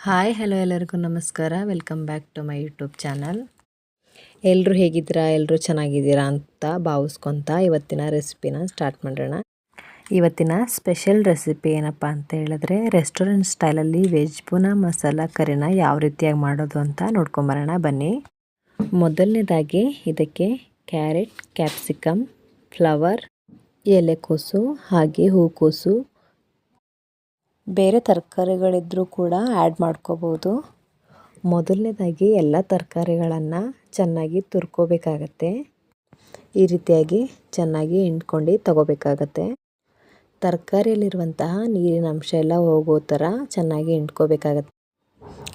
Hi, hello ಎಲ್ಲರಿಗೂ ನಮಸ್ಕಾರ. Welcome back to my YouTube channel ಎಲ್ಲರೂ ಹೇಗಿದ್ದೀರಾ? ಎಲ್ಲರೂ ಚೆನ್ನಾಗಿದ್ದೀರಾ ಅಂತ ಭಾವಿಸ್ಕೊತ ಇವತ್ತಿನ ರೆಸಿಪಿನ ಸ್ಟಾರ್ಟ್ ಮಾಡೋಣ. ಇವತ್ತಿನ ಸ್ಪೆಷಲ್ ರೆಸಿಪಿ ಏನಪ್ಪ ಅಂತ ಹೇಳಿದ್ರೆ ರೆಸ್ಟೋರೆಂಟ್ ಸ್ಟೈಲಲ್ಲಿ ವೆಜ್ ಪುನಾ ಮಸಾಲ ಕರಿನ ಯಾವ ರೀತಿಯಾಗಿ ಮಾಡೋದು ಅಂತ ನೋಡ್ಕೊಂಬರೋಣ. ಬನ್ನಿ. ಮೊದಲನೇದಾಗಿ ಇದಕ್ಕೆ ಕ್ಯಾರೆಟ್ ಕ್ಯಾಪ್ಸಿಕಮ್ ಫ್ಲವರ್ ಎಲೆಕೋಸು ಹಾಗೆ ಹೂಕೋಸು ಬೇರೆ ತರಕಾರಿಗಳಿದ್ರೂ ಕೂಡ ಆ್ಯಡ್ ಮಾಡ್ಕೋಬೋದು. ಮೊದಲನೇದಾಗಿ ಎಲ್ಲ ತರಕಾರಿಗಳನ್ನು ಚೆನ್ನಾಗಿ ತುರ್ಕೋಬೇಕಾಗತ್ತೆ. ಈ ರೀತಿಯಾಗಿ ಚೆನ್ನಾಗಿ ಹಿಂಡ್ಕೊಂಡು ತಗೋಬೇಕಾಗತ್ತೆ. ತರಕಾರಿಯಲ್ಲಿರುವಂತಹ ನೀರಿನ ಅಂಶ ಎಲ್ಲ ಹೋಗೋ ಥರ ಚೆನ್ನಾಗಿ ಹಿಂಡ್ಕೋಬೇಕಾಗತ್ತೆ.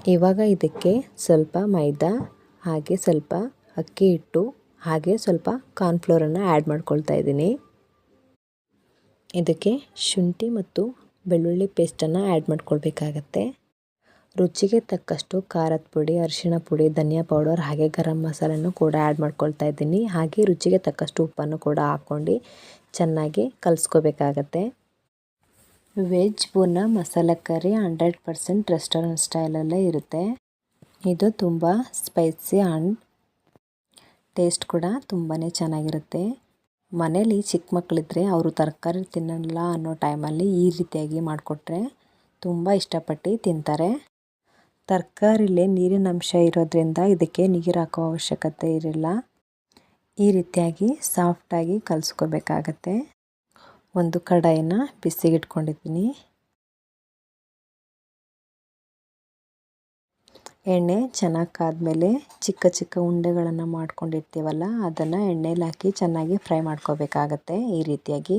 ಇವಾಗ ಇದಕ್ಕೆ ಸ್ವಲ್ಪ ಮೈದಾ, ಹಾಗೆ ಸ್ವಲ್ಪ ಅಕ್ಕಿ ಹಿಟ್ಟು, ಹಾಗೆ ಸ್ವಲ್ಪ ಕಾರ್ನ್ಫ್ಲೋರನ್ನು ಆ್ಯಡ್ ಮಾಡ್ಕೊಳ್ತಾ ಇದ್ದೀನಿ. ಇದಕ್ಕೆ ಶುಂಠಿ ಮತ್ತು ಬೆಳ್ಳುಳ್ಳಿ ಪೇಸ್ಟನ್ನು ಆ್ಯಡ್ ಮಾಡ್ಕೊಳ್ಬೇಕಾಗತ್ತೆ. ರುಚಿಗೆ ತಕ್ಕಷ್ಟು ಖಾರದ ಪುಡಿ, ಅರಿಶಿಣ ಪುಡಿ, ಧನಿಯಾ ಪೌಡರ್ ಹಾಗೆ ಗರಂ ಮಸಾಲೆನೂ ಕೂಡ ಆ್ಯಡ್ ಮಾಡ್ಕೊಳ್ತಾ ಇದ್ದೀನಿ. ಹಾಗೆ ರುಚಿಗೆ ತಕ್ಕಷ್ಟು ಉಪ್ಪನ್ನು ಕೂಡ ಹಾಕ್ಕೊಂಡು ಚೆನ್ನಾಗಿ ಕಲಿಸ್ಕೋಬೇಕಾಗತ್ತೆ. ವೆಜ್ ಪೂರ್ಣ masala curry hundred percent restaurant ಸ್ಟೈಲಲ್ಲೇ ಇರುತ್ತೆ. ಇದು ತುಂಬ ಸ್ಪೈಸಿ ಆ್ಯಂಡ್ ಟೇಸ್ಟ್ ಕೂಡ ತುಂಬಾ ಚೆನ್ನಾಗಿರುತ್ತೆ. ಮನೇಲಿ ಚಿಕ್ಕ ಮಕ್ಕಳಿದ್ರೆ ಅವರು ತರಕಾರಿ ತಿನ್ನಲ್ಲ ಅನ್ನೋ ಟೈಮಲ್ಲಿ ಈ ರೀತಿಯಾಗಿ ಮಾಡಿಕೊಟ್ರೆ ತುಂಬ ಇಷ್ಟಪಟ್ಟು ತಿಂತಾರೆ. ತರಕಾರಿಲಿ ನೀರಿನ ಅಂಶ ಇರೋದ್ರಿಂದ ಇದಕ್ಕೆ ನೀರು ಹಾಕೋ ಅವಶ್ಯಕತೆ ಇರಲ್ಲ. ಈ ರೀತಿಯಾಗಿ ಸಾಫ್ಟಾಗಿ ಕಲಿಸ್ಕೋಬೇಕಾಗತ್ತೆ. ಒಂದು ಕಡಾಯಿನ ಬಿಸಿಗಿಟ್ಕೊಂಡಿದ್ದೀನಿ. ಎಣ್ಣೆ ಚೆನ್ನಾಗಿ ಕಾದ್ಮೇಲೆ ಚಿಕ್ಕ ಚಿಕ್ಕ ಉಂಡೆಗಳನ್ನು ಮಾಡ್ಕೊಂಡಿರ್ತೀವಲ್ಲ, ಅದನ್ನು ಎಣ್ಣೆಲಿ ಹಾಕಿ ಚೆನ್ನಾಗಿ ಫ್ರೈ ಮಾಡ್ಕೋಬೇಕಾಗುತ್ತೆ ಈ ರೀತಿಯಾಗಿ.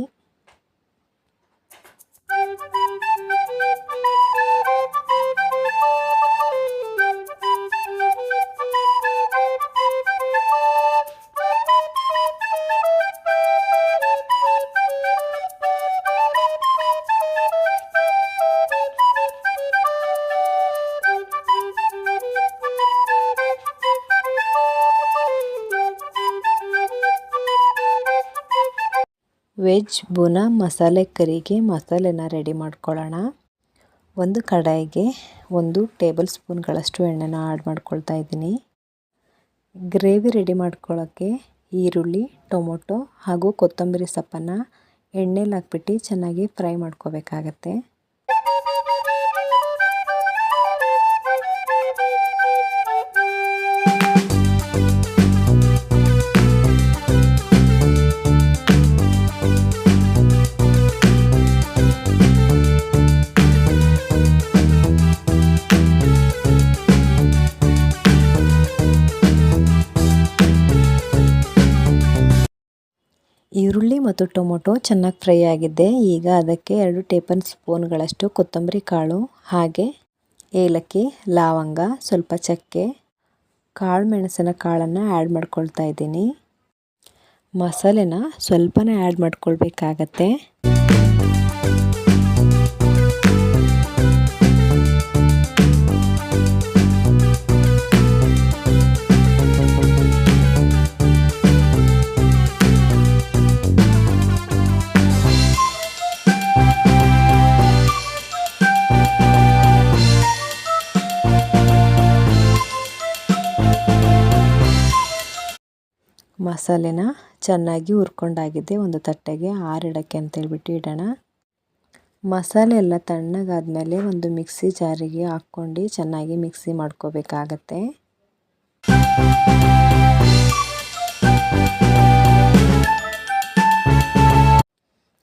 ವೆಜ್, ಬುನ, ಮಸಾಲೆ ಕರಿಗೆ ಮಸಾಲೆನ ರೆಡಿ ಮಾಡ್ಕೊಳ್ಳೋಣ. ಒಂದು ಕಡಾಯಿಗೆ ಒಂದು ಟೇಬಲ್ ಸ್ಪೂನ್ಗಳಷ್ಟು ಎಣ್ಣೆನ ಆ್ಯಡ್ ಮಾಡ್ಕೊಳ್ತಾ ಇದ್ದೀನಿ. ಗ್ರೇವಿ ರೆಡಿ ಮಾಡ್ಕೊಳ್ಳೋಕ್ಕೆ ಈರುಳ್ಳಿ, ಟೊಮೊಟೊ ಹಾಗೂ ಕೊತ್ತಂಬರಿ ಸೊಪ್ಪನ್ನು ಎಣ್ಣೆಲಿ ಹಾಕ್ಬಿಟ್ಟು ಚೆನ್ನಾಗಿ ಫ್ರೈ ಮಾಡ್ಕೋಬೇಕಾಗತ್ತೆ. ಮತ್ತು ಟೊಮೊಟೊ ಚೆನ್ನಾಗಿ ಫ್ರೈ ಆಗಿದೆ ಈಗ ಅದಕ್ಕೆ ಎರಡು ಟೇಬಲ್ ಸ್ಪೂನ್ಗಳಷ್ಟು ಕೊತ್ತಂಬರಿ ಕಾಳು, ಹಾಗೆ ಏಲಕ್ಕಿ, ಲವಂಗ, ಸ್ವಲ್ಪ ಚಕ್ಕೆ, ಕಾಳು ಮೆಣಸಿನ ಕಾಳನ್ನು ಆ್ಯಡ್ ಮಾಡ್ಕೊಳ್ತಾ ಇದ್ದೀನಿ. ಮಸಾಲೆನ ಸ್ವಲ್ಪನೇ ಆ್ಯಡ್ ಮಾಡ್ಕೊಳ್ಬೇಕಾಗತ್ತೆ. ಮಸಾಲೆನ ಚೆನ್ನಾಗಿ ಹುರ್ಕೊಂಡಾಗಿದೆ. ಒಂದು ತಟ್ಟೆಗೆ ಆರಿಡೋಕ್ಕೆ ಅಂತೇಳ್ಬಿಟ್ಟು ಇಡೋಣ. ಮಸಾಲೆ ಎಲ್ಲ ತಣ್ಣಗಾದ್ಮೇಲೆ ಒಂದು ಮಿಕ್ಸಿ ಜಾರಿಗೆ ಹಾಕ್ಕೊಂಡು ಚೆನ್ನಾಗಿ ಮಿಕ್ಸಿ ಮಾಡ್ಕೋಬೇಕಾಗತ್ತೆ.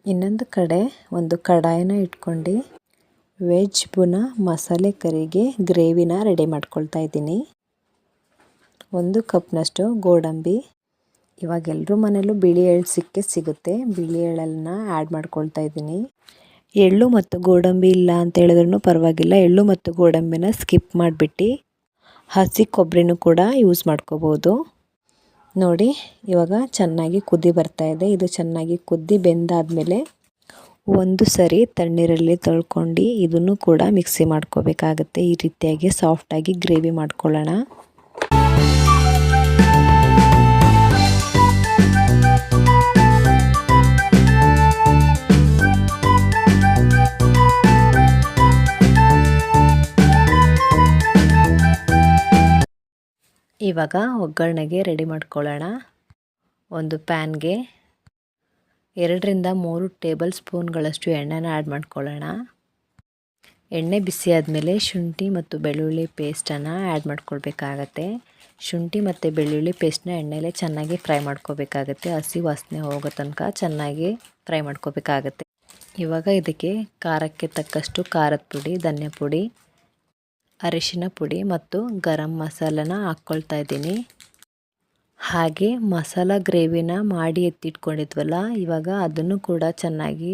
ಇನ್ನೊಂದು ಕಡೆ ಒಂದು ಕಡಾಯಿನ ಇಟ್ಕೊಂಡು ವೆಜ್ ಬುನ ಮಸಾಲೆ ಕರಿಗೆ ಗ್ರೇವಿನ ರೆಡಿ ಮಾಡ್ಕೊಳ್ತಾ ಇದ್ದೀನಿ. ಒಂದು ಕಪ್ನಷ್ಟು ಗೋಡಂಬಿ ಇವಾಗ ಎಲ್ಲರೂ ಮನೆಯಲ್ಲೂ ಬಿಳಿ ಎಳ್ಳು ಸಿಕ್ಕೇ ಸಿಗುತ್ತೆ. ಬಿಳಿ ಎಳ್ಳನ್ನು ಆ್ಯಡ್ ಮಾಡ್ಕೊಳ್ತಾ ಇದ್ದೀನಿ. ಎಳ್ಳು ಮತ್ತು ಗೋಡಂಬಿ ಇಲ್ಲ ಅಂತ ಹೇಳಿದ್ರೂ ಪರವಾಗಿಲ್ಲ. ಎಳ್ಳು ಮತ್ತು ಗೋಡಂಬಿನ ಸ್ಕಿಪ್ ಮಾಡಿಬಿಟ್ಟು ಹಸಿ ಕೊಬ್ಬರಿನೂ ಕೂಡ ಯೂಸ್ ಮಾಡ್ಕೋಬೋದು. ನೋಡಿ, ಇವಾಗ ಚೆನ್ನಾಗಿ ಕುದಿ ಬರ್ತಾ ಇದೆ. ಇದು ಚೆನ್ನಾಗಿ ಕುದ್ದಿ ಬೆಂದಾದಮೇಲೆ ಒಂದು ಸರಿ ತಣ್ಣೀರಲ್ಲಿ ತೊಳ್ಕೊಂಡು ಇದನ್ನು ಕೂಡ ಮಿಕ್ಸಿ ಮಾಡ್ಕೋಬೇಕಾಗತ್ತೆ. ಈ ರೀತಿಯಾಗಿ ಸಾಫ್ಟಾಗಿ ಗ್ರೇವಿ ಮಾಡ್ಕೊಳ್ಳೋಣ. ಇವಾಗ ಒಗ್ಗರಣೆಗೆ ರೆಡಿ ಮಾಡ್ಕೊಳ್ಳೋಣ. ಒಂದು ಪ್ಯಾನ್ಗೆ ಎರಡರಿಂದ ಮೂರು ಟೇಬಲ್ ಸ್ಪೂನ್ಗಳಷ್ಟು ಎಣ್ಣೆನ ಆ್ಯಡ್ ಮಾಡ್ಕೊಳ್ಳೋಣ. ಎಣ್ಣೆ ಬಿಸಿ ಆದಮೇಲೆ ಶುಂಠಿ ಮತ್ತು ಬೆಳ್ಳುಳ್ಳಿ ಪೇಸ್ಟನ್ನು ಆ್ಯಡ್ ಮಾಡ್ಕೊಳ್ಬೇಕಾಗತ್ತೆ. ಶುಂಠಿ ಮತ್ತು ಬೆಳ್ಳುಳ್ಳಿ ಪೇಸ್ಟ್ನ ಎಣ್ಣೆಲೆ ಚೆನ್ನಾಗಿ ಫ್ರೈ ಮಾಡ್ಕೋಬೇಕಾಗತ್ತೆ ಹಸಿ ವಾಸನೆ ಹೋಗೋ ತನಕ ಚೆನ್ನಾಗಿ ಫ್ರೈ ಮಾಡ್ಕೋಬೇಕಾಗತ್ತೆ ಇವಾಗ ಇದಕ್ಕೆ ಖಾರಕ್ಕೆ ತಕ್ಕಷ್ಟು ಖಾರದ ಪುಡಿ ಧನ್ಯ ಪುಡಿ ಅರಿಶಿನ ಪುಡಿ ಮತ್ತು ಗರಂ ಮಸಾಲನ ಹಾಕ್ಕೊಳ್ತಾ ಇದ್ದೀನಿ. ಹಾಗೆ ಮಸಾಲ ಗ್ರೇವಿನ ಮಾಡಿ ಎತ್ತಿಟ್ಕೊಂಡಿದ್ವಲ್ಲ, ಇವಾಗ ಅದನ್ನು ಕೂಡ ಚೆನ್ನಾಗಿ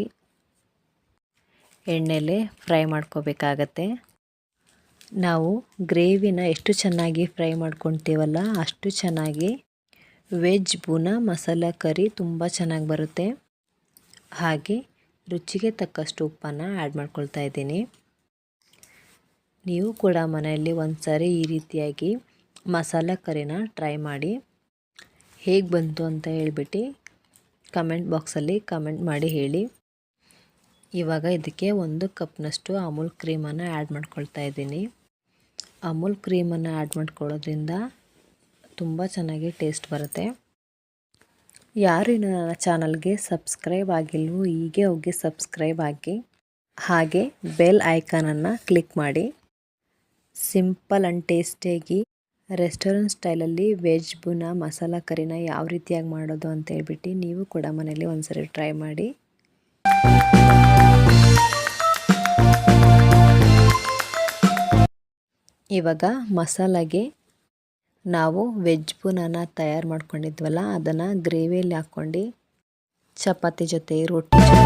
ಎಣ್ಣೆಲೆ ಫ್ರೈ ಮಾಡ್ಕೋಬೇಕಾಗತ್ತೆ. ನಾವು ಗ್ರೇವಿನ ಎಷ್ಟು ಚೆನ್ನಾಗಿ ಫ್ರೈ ಮಾಡ್ಕೊತೀವಲ್ಲ ಅಷ್ಟು ಚೆನ್ನಾಗಿ ವೆಜ್ ಬೂನ ಮಸಾಲ ಕರಿ ತುಂಬ ಚೆನ್ನಾಗಿ ಬರುತ್ತೆ. ಹಾಗೆ ರುಚಿಗೆ ತಕ್ಕಷ್ಟು ಉಪ್ಪನ್ನು ಆ್ಯಡ್ ಮಾಡ್ಕೊಳ್ತಾ ಇದ್ದೀನಿ. ನೀವು ಕೂಡ ಮನೆಯಲ್ಲಿ ಒಂದು ಸಾರಿ ಈ ರೀತಿಯಾಗಿ ಮಸಾಲ ಕರಿನ ಟ್ರೈ ಮಾಡಿ. ಹೇಗೆ ಬಂತು ಅಂತ ಹೇಳ್ಬಿಟ್ಟು ಕಮೆಂಟ್ ಬಾಕ್ಸಲ್ಲಿ ಕಮೆಂಟ್ ಮಾಡಿ ಹೇಳಿ. ಇವಾಗ ಇದಕ್ಕೆ ಒಂದು ಕಪ್ನಷ್ಟು ಅಮೂಲ್ ಕ್ರೀಮನ್ನು ಆ್ಯಡ್ ಮಾಡ್ಕೊಳ್ತಾ ಇದ್ದೀನಿ. ಅಮೂಲ್ ಕ್ರೀಮನ್ನು ಆ್ಯಡ್ ಮಾಡ್ಕೊಳ್ಳೋದ್ರಿಂದ ತುಂಬ ಚೆನ್ನಾಗಿ ಟೇಸ್ಟ್ ಬರುತ್ತೆ. ಯಾರು ಇನ್ನು ನನ್ನ ಚಾನಲ್ಗೆ ಸಬ್ಸ್ಕ್ರೈಬ್ ಆಗಿಲ್ವೋ ಹೀಗೆ ಹೋಗಿ ಸಬ್ಸ್ಕ್ರೈಬ್ ಆಗಿ ಹಾಗೆ ಬೆಲ್ ಐಕಾನನ್ನು ಕ್ಲಿಕ್ ಮಾಡಿ. ಸಿಂಪಲ್ ಆ್ಯಂಡ್ ಟೇಸ್ಟಿಯಾಗಿ ರೆಸ್ಟೋರೆಂಟ್ ಸ್ಟೈಲಲ್ಲಿ ವೆಜ್ ಬುನ ಮಸಾಲ ಕರಿನ ಯಾವ ರೀತಿಯಾಗಿ ಮಾಡೋದು ಅಂತ ಹೇಳ್ಬಿಟ್ಟು ನೀವು ಕೂಡ ಮನೇಲಿ ಒಂದ್ಸರಿ ಟ್ರೈ ಮಾಡಿ. ಇವಾಗ ಮಸಾಲಾಗೆ ನಾವು ವೆಜ್ ಬುನನ ತಯಾರು ಮಾಡ್ಕೊಂಡಿದ್ವಲ್ಲ, ಅದನ್ನು ಗ್ರೇವಿಯಲ್ಲಿ ಹಾಕ್ಕೊಂಡು ಚಪಾತಿ ಜೊತೆ, ರೊಟ್ಟಿ ಜೊತೆ